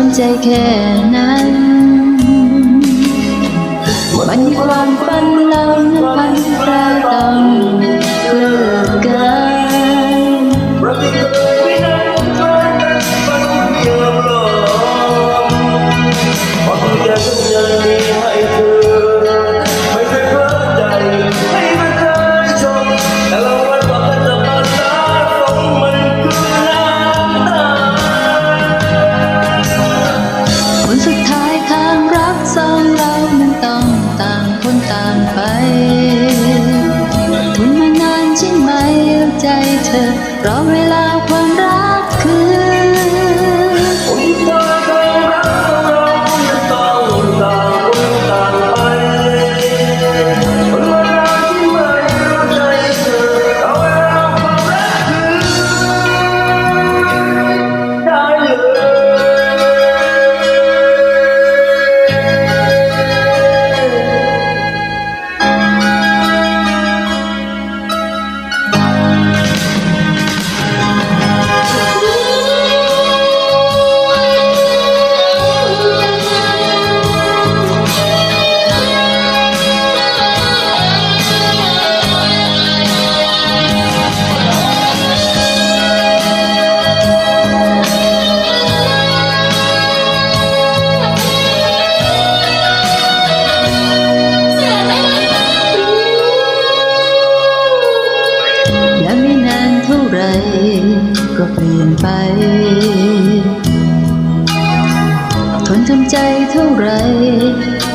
อนใจแค่นั้น มันความฝันเรานั้นพันตาต้อง ธอรอเวลาวัน ไรก็เปลี่ยนไป ทนทำใจเท่าไร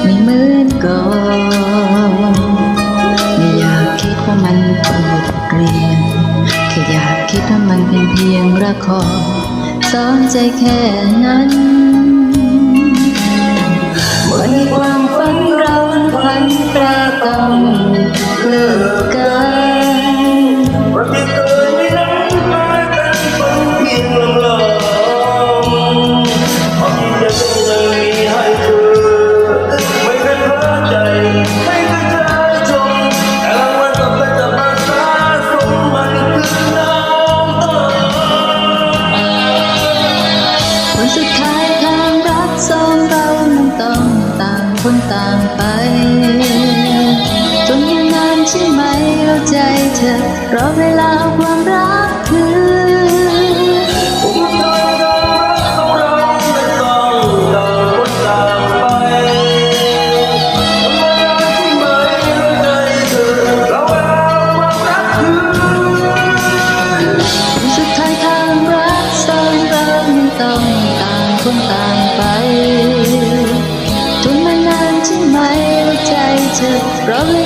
ไม่เหมือนก่อนไม่อยากคิดว่ามันเปิดบทเรียนแค่อยากคิดว่ามันเป็นเพียงละครสอนใจแค่นั้นเหมือนความฝันเราฝันปราต้องางไป จนนานใช่ไหมเราใจเธอรอเวลาความรัก Probably